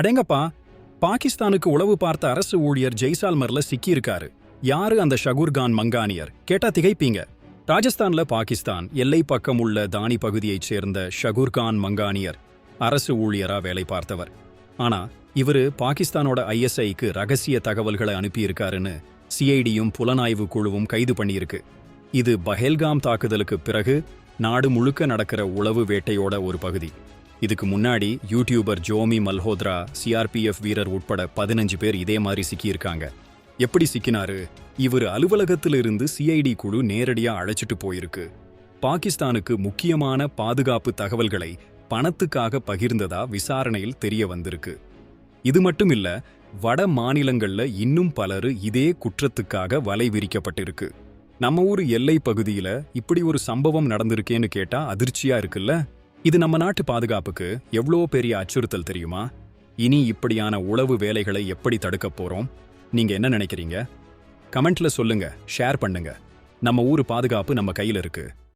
அடேங்கப்பா பாகிஸ்தானுக்கு உளவு பார்த்த அரசு ஊழியர் ஜெய்சால்மர்ல சிக்கியிருக்காரு. யாரு அந்த ஷகூர்கான் மங்கானியர்? கேட்டா திகைப்பீங்க. ராஜஸ்தான்ல பாகிஸ்தான் எல்லை பக்கம் உள்ள தானி பகுதியைச் சேர்ந்த ஷகூர்கான் மங்கானியர் அரசு ஊழியரா வேலை பார்த்தவர். ஆனா இவரு பாகிஸ்தானோட ஐஎஸ்ஐக்கு ரகசிய தகவல்களை அனுப்பியிருக்காருன்னு சிஐடியும் புலனாய்வு குழுவும் கைது பண்ணியிருக்கு. இது பஹேல்காம் தாக்குதலுக்கு பிறகு நாடு முழுக்க நடக்கிற உளவு வேட்டையோட ஒரு பகுதி. இதுக்கு முன்னாடி யூடியூபர் ஜோமி மல்ஹோத்ரா சிஆர்பிஎஃப் வீரர் உட்பட பதினஞ்சு பேர் இதே மாதிரி சிக்கியிருக்காங்க. எப்படி சிக்கினாரு? இவர் அலுவலகத்திலிருந்து சிஐடி குழு நேரடியா அழைச்சிட்டு போயிருக்கு. பாகிஸ்தானுக்கு முக்கியமான பாதுகாப்பு தகவல்களை பணத்துக்காக பகிர்ந்ததா விசாரணையில் தெரிய வந்திருக்கு. இது மட்டும் இல்ல வட மாநிலங்கள்ல இன்னும் பலரு இதே குற்றத்துக்காக வலை விரிக்கப்பட்டிருக்கு. நம்ம ஊர் எல்லை பகுதியில இப்படி ஒரு சம்பவம் நடந்திருக்கேன்னு கேட்டா அதிர்ச்சியா இருக்குல்ல? இது நம்ம நாட்டு பாதுகாப்புக்கு எவ்வளோ பெரிய அச்சுறுத்தல் தெரியுமா? இனி இப்படியான உளவு வேலைகளை எப்படி தடுக்க போறோம்? நீங்க என்ன நினைக்கிறீங்க? கமெண்ட்ல சொல்லுங்க ஷேர் பண்ணுங்க. நம்ம ஊர் பாதுகாப்பு நம்ம கையில இருக்கு.